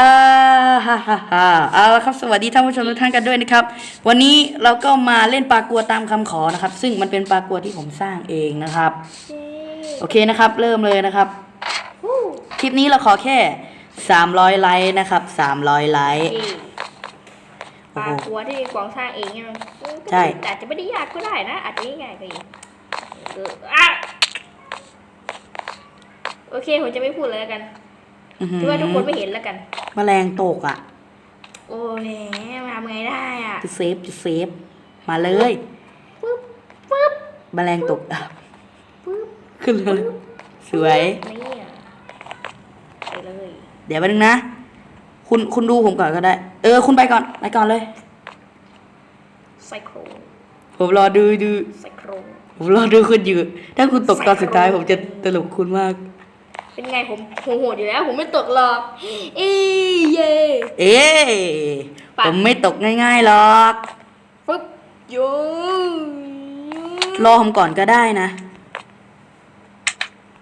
อ่าฮ่าฮ่าฮ่าเอาละครับสวัสดีท่านผู้ชมทุกท่านกันด้วยนะครับ วันนี้เราก็มาเล่นปลากัวตามคำขอนะครับ ซึ่งมันเป็นปลากัวที่ผมสร้างเองนะครับ โอเคนะครับ เริ่มเลยนะครับ คลิปนี้เราขอแค่300ไลค์นะครับ300ไลค์ปลากลัวที่กวางสร้างเองใช่ไหมใช่แต่อาจจะไม่ได้ยากก็ได้นะ อาจจะง่ายๆก็อีกเอออะโอเคผมจะไม่พูดเลยแล้วกัน อื้อหือคิดว่าทุกคนไม่เห็นแล้วกัน แมลงตกอะ โอ้ยมาทำไงได้อะจะเซฟจะเซฟ มาเลยปึ๊บปึ๊บแมลงตกอะปึ๊บขึ้นเลยสวย นี่อะไปเลย เดี๋ยวแป๊บนึงนะ คุณคุณดูผมก่อนก็ได้ เออ คุณไปก่อน ไปก่อนเลย ไซโครผมรอดูดู ไซโครผมรอดูคุณอยู่ ถ้าคุณตกตอนสุดท้ายผมจะตลกคุณมาก เป็นไงผมผมโหดอยู่แล้ว ผมไม่ตกหรอกอีเย่เอ๊ะปะผมไม่ตกง่ายๆหรอก ปึ๊บโยรอผมก่อนก็ได้นะ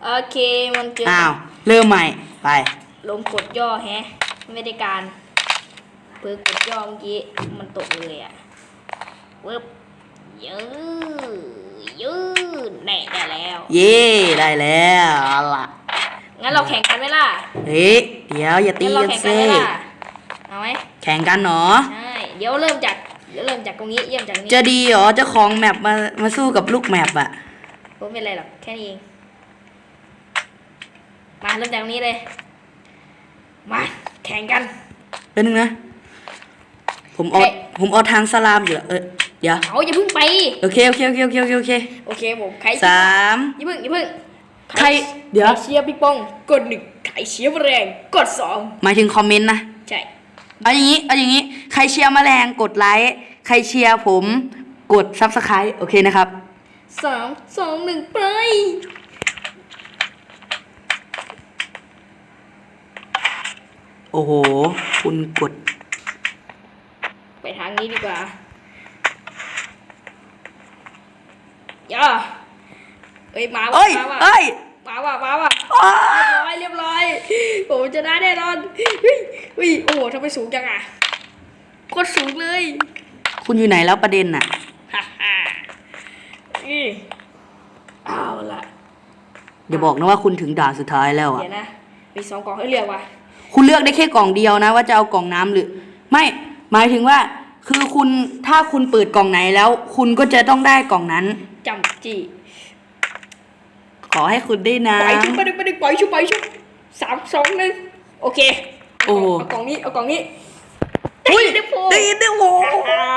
โอเคมันเจออ้าวเริ่มใหม่ไป ลงกดย่อแฮะ ไม่ได้การเพิ่งกดย่อเมื่อกี้มันตกเลยอะปึ๊บยืดยืดแน่ได้แล้ว เย่ได้แล้วเอาล่ะ งั้นเราแข่งกันไหมล่ะเฮ้ยเดี๋ยวอย่าตีงั้นเรากันแข่งกันซิไหมล่ะเอาไหมแข่งกันเนาะใช่เดี๋ยวเริ่มจากเดี๋ยวเริ่มจากตรงนี้เริ่มจากนี้จะดีเหรอเจ้าของแมปมามาสู้กับลูกแมปอะผมไม่เป็นไรหรอกแค่นี้เองมาเริ่มจากตรงนี้เลย มาแข่งกันเดี๋ยวนึงนะ ผมเอาเฮ้ย ผมเอาทางสลามอยู่อะเออเดี๋ยวเอาอย่าเพิ่งไปโอเคโอเคโอเคโอเคโอเคโอเคโอเคผมใครสามอย่าเพิ่งอย่าเพิ่ง ใครเดี๋ยวใครเชียร์ปิงปอง กดหนึ่งใครเชียร์แรงกดสองหมายถึงคอมเมนต์นะ ใช่ เอาอย่างนี้ เอาอย่างนี้ ใครเชียร์แมลงกดไลค์ ใครเชียร์ผมกดซับสไครต์โอเคนะครับสามสองหนึ่งไป โอ้โห คุณกด ไปทางนี้ดีกว่า ย่า เอ้ยมาว่ะเอ้ยมาว่ะเอ้ยมาว่ะมาว่ะอ้าเรียบร้อยเรียบร้อยผมจะได้แน่นอนเฮ้ยเฮ้ยโอ้โหทำไมสูงจังอะโคตรสูงเลยคุณอยู่ไหนแล้วประเด็นน่ะฮ่าฮ่าอีเอาละอย่าบอกนะว่าคุณถึงด่านสุดท้ายแล้วอะเดี๋ยวนะมีสองกล่องให้เลือกว่ะคุณเลือกได้แค่กล่องเดียวนะ ว่าจะเอากล่องน้ำหรือ ไม่หมายถึงว่า คือคุณถ้าคุณเปิดกล่องไหนแล้ว คุณก็จะต้องได้กล่องนั้น จำจี ขอให้คุณได้นะปล่อยชุบไปดิไปดิปล่อยชุบไปชุบสามสองหนึ่งโอเคโอ้เอากล่องนี้เอากล่องนี้อุ้ยได้โพได้ยินได้โหอ่า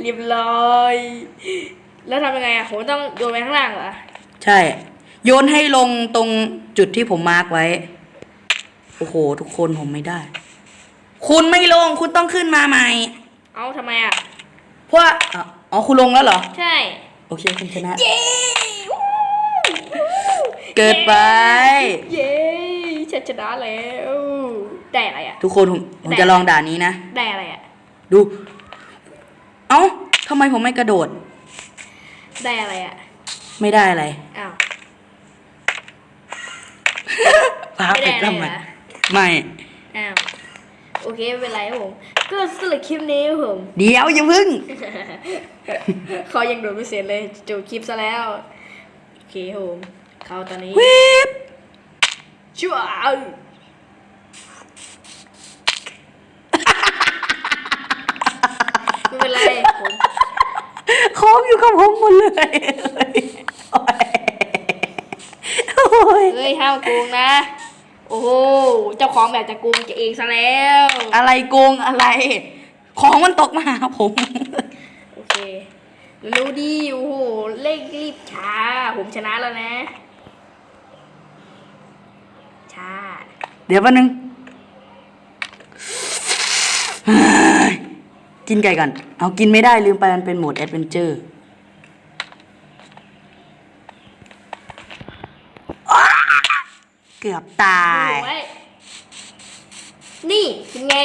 เรียบร้อยแล้วทำยังไงอะผมต้องโยนไปข้างล่างเหรอใช่ โยนให้ลงตรงจุดที่ผมมาร์กไว้ โอ้โห ทุกคนผมไม่ได้ คุณไม่ลงคุณต้องขึ้นมาใหม่ เอ้าทำไมอะเพราะว่าอ๋ออ๋อคุณลงแล้วเหรอ ใช่ โอเค คุณชนะ เย้วู้ เกิดไป เย้ฉันชนะแล้วได้อะไรอะ ทุกคนผมผมจะลองด่านนี้นะ ได้อะไรอะ ดู เอ้าทำไมผมไม่กระโดด ได้อะไรอะ ไม่ได้อะไร อ้าว พาไม่ไปได้อะไรทำไมเหรอไม่ อ้าว โอเคไม่เป็นไรครับผม ก็สำหรับคลิปนี้ครับผม เดี๋ยวอย่าพึ่งเขายังโดดไม่เสร็จเลยจบคลิปซะแล้ว โอเคครับผม เขาตอนนี้วิบชั่วไม่เป็นไรผมของอยู่กับผมหมดเลยโอ้ยโอ้ยเฮ้ยห้ามโกงนะ โอ้โหเจ้าของแบบจะโกงจะเองซะแล้ว อะไรโกงอะไร ของมันตกมาหาผม โอเค รู้ดี โอ้โหเร่งรีบช้า ผมชนะแล้วนะ ช้า เดี๋ยวแป๊บนึงเฮ้ยกินไก่ก่อน เอากินไม่ได้ลืมไปมันเป็นโหมดแอดเวนเจอร์เกือบตายดูไว้นี่เป็นไง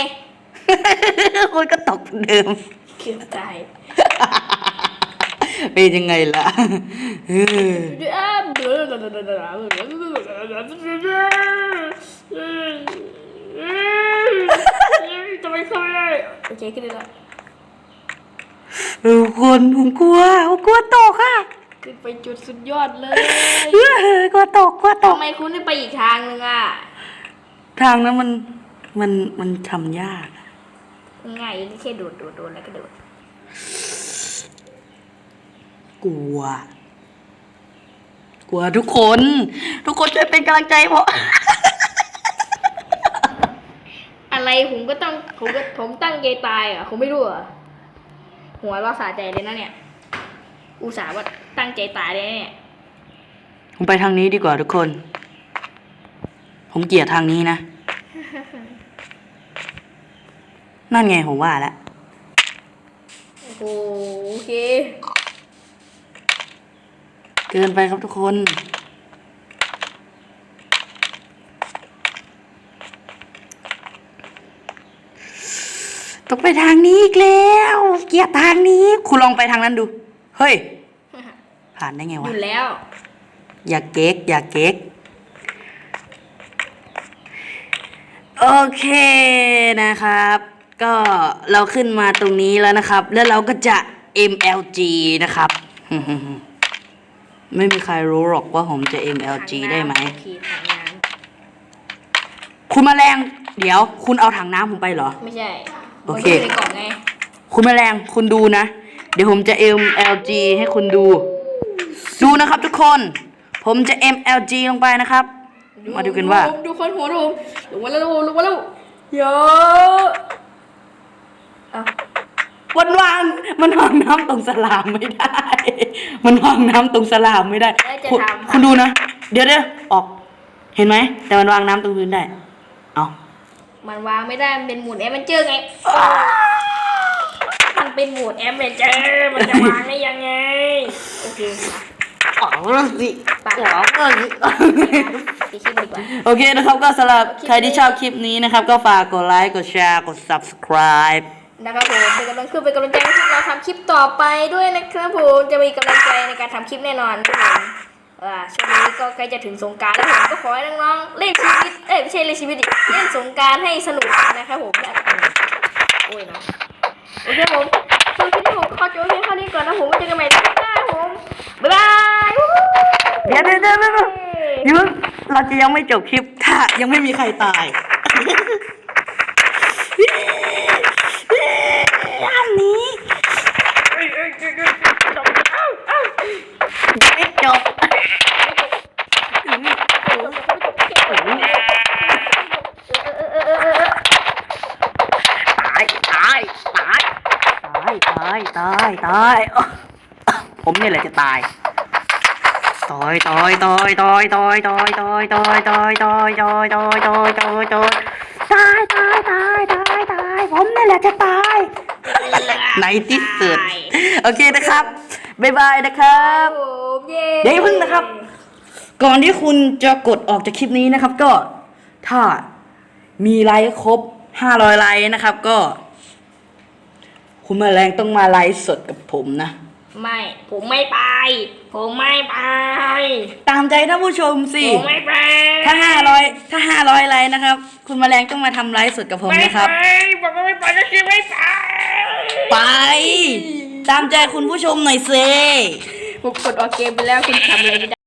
คุณก็ตกเหมือนเดิม เกือบตายเป็นยังไงล่ะเออ เจะไปทำไมโอเคขึ้นเลยละทุกคนผมกลัวผมกลัวตกอะขึ้นไปจุดสุดยอดเลยเฮ้ยกลัวตกกลัวตกทำไมคุณไม่ไปอีกทางนึงอะ ทางนั้นมันมันมันทำยากง่ายแค่โดดโดดโดดแล้วก็โดดกลัว กลัวทุกคน ทุกคนช่วยเป็นกำลังใจผม อะไรผมก็ต้องผมก็ผมตั้งใจตายอะผมไม่รู้เหรอะหัวเราะสาใจเลยนะเนี่ย อุตส่าห์ว่าตั้งใจตายเลยนะเนี่ยผมไปทางนี้ดีกว่าทุกคน ผมเกลียดทางนี้นะ นั่นไงผมว่าแล้วโอ้โหโอเค เกินไปครับทุกคน ต้อง ไปทางนี้อีกแล้ว เกลียดทางนี้คุณลองไปทางนั้นดู เฮ้ย ผ่านได้ไงหวะ ยุดแล้ว อย่าเก๊กอย่าเก๊กโอเคนะครับ ก็เราขึ้นมาตรงนี้แล้วนะครับ แล้วเราก็จะ MLG นะครับ ไม่มีใครรู้หรอกว่าผมจะ MLG ได้ไหมโอเคถังน้คุณแมลงเดี๋ยว คุณเอาถังน้ำผมไปเหรอำไม่ใช่ โอเคมันยู่ในกล่องไงคุณแมลงคุณดูนะ เดี๋ยวผมจะ MLG ให้คุณดู ดูนะครับทุกคน ผมจะ MLG ลงไปนะครับ มาดูกันว่า ดูคนหัวดูลงมาแล้วลงมาแล้วเยอะอะมันวางมันวางน้ำตรงสลามไม่ได้ มันวางน้ำตรงสลามไม่ได้แล้วจะคุณทำคุณดูนะ เดี๋ยวเดี๋ยวออก เห็นไหม แต่มันวางน้ำตรงพื้นได้ เอา มันวางไม่ได้ มันเป็นหมุดแอมเบนเจอร์ไง มันเป็นหมุดแอมเบนเจอร์ มันจะวางได้ยังไง โอเคมาออกแล้วสิไปออกแล้วสิไปคิดดีกว่า โอเคนะครับก็สำหรับคลิปนี้ใครที่ชอบคลิปนี้นะครับ ก็ฝากกดไลค์กดแชร์กด subscribe นะครับผมเป็นกำลังคือเป็นกำลังใจให้พวกเราทำคลิปต่อไปด้วยนะครับผมจะมีกำลังใจในการทำคลิปแน่นอนครับผม อ่าช่วงนี้ก็ใกล้จะถึงสงการแล้วผมก็ขอให้น้องๆเล่นชีวิตเอ้ยไม่ใช่เล่นชีวิตดิเล่นสงการให้สนุกนะครับผมโอ้ยเนาะโอเคผมช่วงนี้ผมขอจบเพียงเท่านี้ก่อนนะผมไว้เจอกันใหม่คลิปหน้าครับผมบ๊ายบายเดี๋ยวเดี๋ยวเดี๋ยวเดี๋ยวเดี๋ยวเราจะยังไม่จบคลิปถ้ายังไม่มีใครตายายตายตายผมเนี่ยแหละจะตายตอยตอยตอยตอยตอยตอยตอยตอยตอยตอยตอยตอยตอยตอยตอยตายตายตายตายตายผมนี่แหละจะตายในที่สุดโอเคนะครับบ๊ายบายนะครับผมเย้เดี๋ยวอย่าเพิ่งนะครับ ก่อนที่คุณจะกดออกจากคลิปนี้นะครับ ก็ถ้ามีไลค์ครบ 500 ไลค์นะครับ ก็ คุณแมลงต้องมาไลฟ์สดกับผมนะ ไม่ ผมไม่ไป ผมไม่ไป ตามใจท่านผู้ชมสิผมไม่ไปถ้าห้าร้อยถ้าห้าร้อยไลค์นะครับ คุณแมลงต้องมาทำไลฟ์สดกับผมนะครับไม่ไปบอกว่าไม่ไปก็คือไม่ไปไป ตามใจคุณผู้ชมหน่อยเซ ผมกดออกเกมไปแล้วคุณทำอะไรไม่ได้